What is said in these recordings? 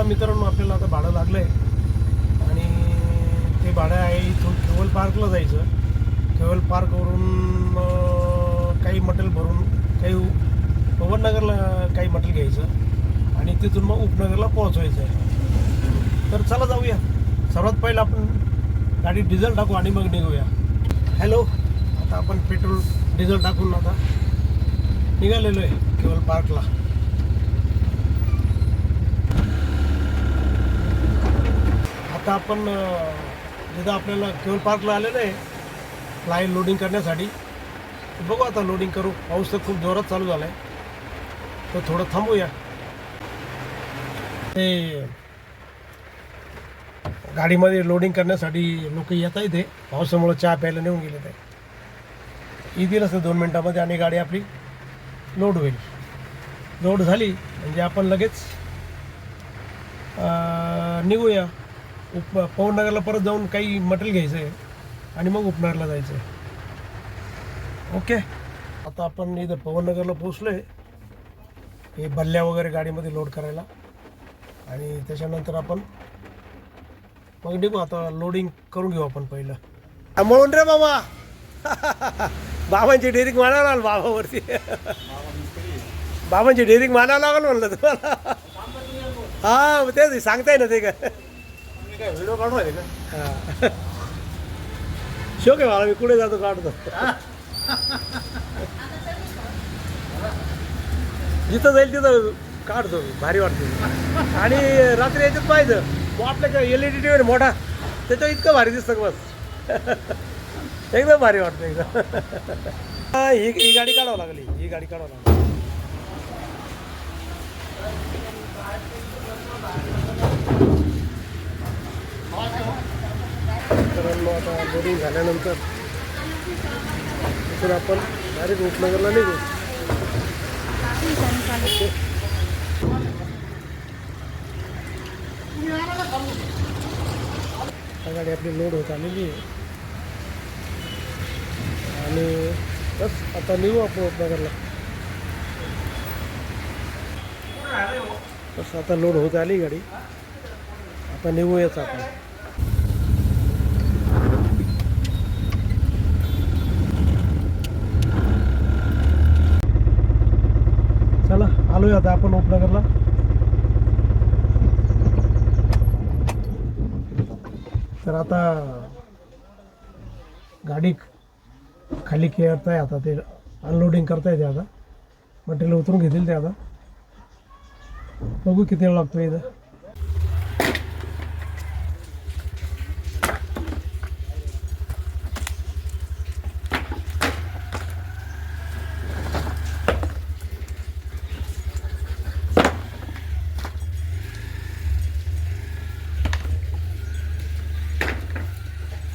चला मित्रांनो आपल्याला आता भाडं लागलं आहे आणि ते भाडं आहे इथून केवल पार्कला जायचं. केवल पार्कवरून काही मटेरियल भरून काही पवननगरला काही मटेरियल घ्यायचं. आणि तिथून मग उपनगरला पोहोचवायचं आहे. तर चला जाऊया. सर्वात पहिलं आपण गाडीत डिझेल टाकू आणि मग निघूया. हॅलो आता आपण पेट्रोल डिझेल टाकून आता निघालेलो आहे केवळ पार्कला. आता आपण जिथं आपल्याला केवळ पार्कला आलेलं आहे लाईन लोडिंग करण्यासाठी बघू आता लोडिंग करू. पाऊस तर खूप जोरात चालू झाला आहे तर थोडं थांबूया. ते गाडीमध्ये लोडिंग करण्यासाठी लोक येत आहेत ते पावसामुळं चहा प्यायला नेऊन गेले ते. येतील असं दोन मिनटामध्ये आणि गाडी आपली लोड होईल. लोड झाली म्हणजे आपण लगेच निघूया. उप पवननगरला परत जाऊन काही मटेरियल घ्यायचं आहे आणि मग उपनगरला जायचं आहे ओके आता आपण इथं पवननगरला पोचलो आहे हे बल्ल्या वगैरे गाडीमध्ये लोड करायला. आणि त्याच्यानंतर आपण मग निघू. आता लोडिंग करून घेऊ आपण पहिलं. म्हणून रे बाबा. बाबांची डेरिंग मानावं लागल बाबावरती. बाबांची डेरिंग मानावं लागल म्हणलं तुम्हाला. हा मग तेच सांगताय ना ते. का व्हिडिओ काढू आहे का? हा. शोक आहे मला मी कुठे जातो काढतो? जिथं जाईल तिथं काढतो मी. भारी वाटतो. आणि रात्री याच्यात पाहिजे तो आपल्या L E D T V मोठा त्याच्यावर इतकं भारी दिसतं का बस? एकदम भारी वाटतं एकदम. हा, ही ही गाडी काढावं लागली ही गाडी काढावं लागली तर मग आता बोरिंग झाल्यानंतर तिथून आपण डायरेक्ट उपनगरला निघू. गाडी आपली लोड होत आलेली आहे. आणि बस आता निघू आपण उपनगरला. बस आता लोड होत आली गाडी. आता निघूयाच आपण चला आलोय आता आपण उपनगरला. तर आता गाडी खाली करताय आता ते अनलोडिंग करताय ते आता. मटेरियल उतरून घेतील ते आता. बघू किती वेळ लागतो इथं.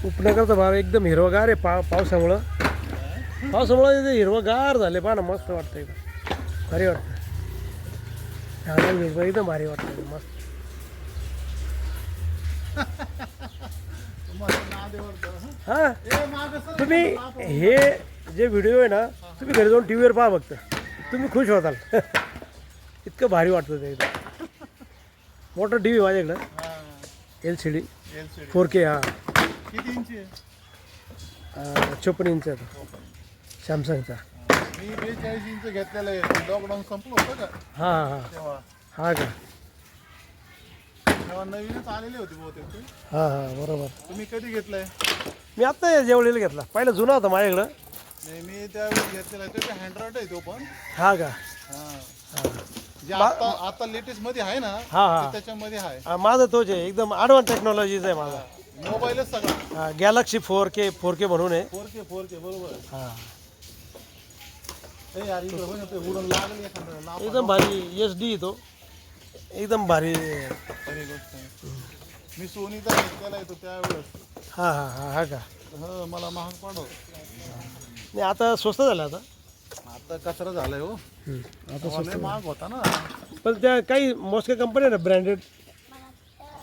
उपनगरचा भाग एकदम हिरवगार आहे पा पावसामुळं. पावसामुळं इथे हिरवगार झाले पहा ना मस्त वाटतं एकदम भारी वाटतं हिरवं एकदम भारी वाटतं मस्त. हाँ? तुम्ही हे जे व्हिडिओ आहे ना तुम्ही घरी जाऊन टी व्हीवर पहा फक्त. तुम्ही खुश होताल. इतकं भारी वाटतं ते एकदम मोठा टी व्ही माझ्याकडं. L C D four K हाँ. किती इंची आहे चोपन्न इंच सॅमसंगचा. मी बेचाळीस इंच घेतलेलं आहे. लॉकडाऊन संपलं होतं का? हां हां. हां तेव्हा. हा का? तेव्हा नवीनच आलेले होते बहुतेक ते. हां हां. बरोबर. तुम्ही कधी घेतलंय? मी आत्ता जेवलेला घेतला. पहिला जुना होता माझ्याकडं. नाही मी त्यावेळेस घेतलेला त्याचे हँड्रॉइड आहे तो पण. हा का? हा. हां. जे आता आता लेटेस्टमध्ये आहे ना हां ते हां त्याच्यामध्ये आहे. हां माझा तोच आहे. एकदम ॲडव्हान्स टेक्नॉलॉजीचा आहे माझा. मोबाईलच सगळा. Galaxy four K four K म्हणून आहे. फोर के फोर के बरोबर. आहे. हां. ए यार इकडे बघ ना ते उडून लागली एखादं लाभ एकदम भारी एच डी तो एकदम भारी. खरी गोष्ट आहे मी सोनीचा घेतलेला आहे तो त्यावेळेस. हां हां हां हा का? हो मला महाग पडो नाही आता स्वस्त झालं आता. आता कचरा झालाय हो. आता लय महाग होता ना. पण त्या काही मोजक्या कंपन्या ना ब्रँडेड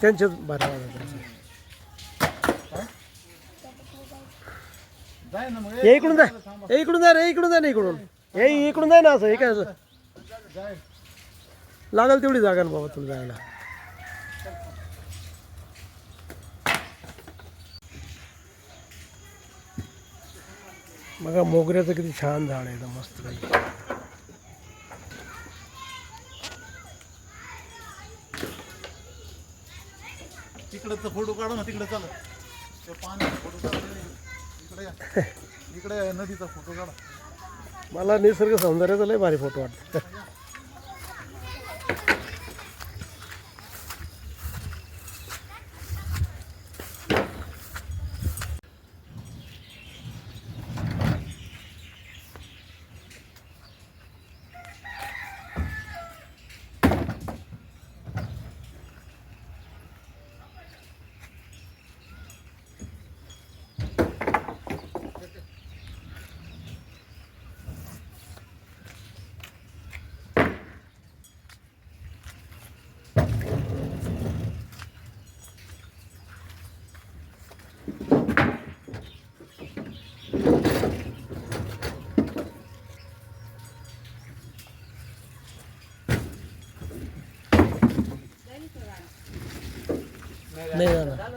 त्यांच्याच भारी वाटतं. जाय ना मग हे इकडून जाय. हे इकडून जाय रे इकडून जाय ना इकडून. हे इकडून जाय ना असं हे काय असं? लागेल तेवढी जागा ना बाबा तुला जायला. बघा मोगऱ्याचं किती छान झाड आहे एकदम मस्त काही. तिकडचा फोटो काढा ना तिकडे चला. ते फोटो काढा. इकडे या. इकडे या, नदीचा फोटो काढा. मला निसर्ग सौंदर्याचा लय भारी फोटो वाटतं. नाही जाणार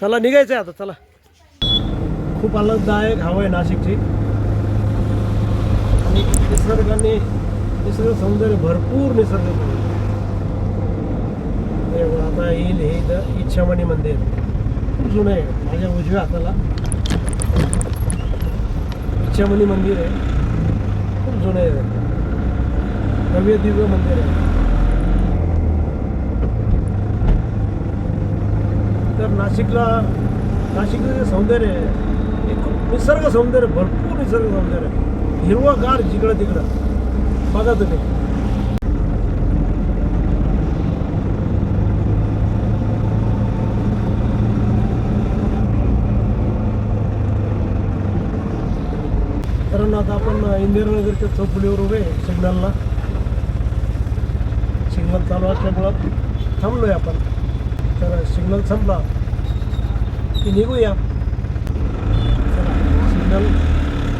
चला निघायचं आता चला. खूप आनंददायक हवा आहे नाशिकची. आणि निसर्गाने निसर्ग सौंदर्य भरपूर निसर्ग आता येईल हे इथं इच्छामणी मंदिर. खूप जुनं आहे माझ्या उजव्या हाताला. इच्छामणी मंदिर आहे. खूप जुनं आहे ते. भव्य दिव्य मंदिर आहे तर नाशिकला नाशिकचं जे सौंदर्य आहे हे खूप निसर्ग सौंदर्य भरपूर निसर्ग सौंदर्य आहे हिरवंगार जिकडं तिकडं बघा तुम्ही आता आपण इंदिरानगरच्या चौफुलीवर उभे सिग्नलला. सिग्नल चालू असल्यामुळं थांबलोय आपण. तर सिग्नल संपला. की निघूया. सिग्नल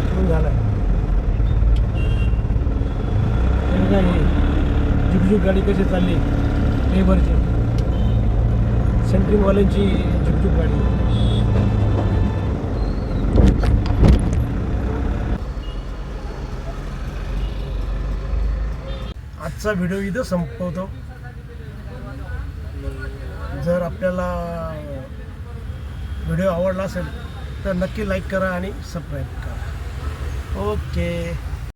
पूर्ण झालाय. हे झुकझुक गाडी कशी चालली? लेबरची. सेंट्रिंगवाल्यांची झुकझुक गाडी. आजचा व्हिडिओ इथं संपवतो. जर आपल्याला व्हिडिओ आवडला असेल तर नक्की लाईक करा आणि सबस्क्राईब करा. ओके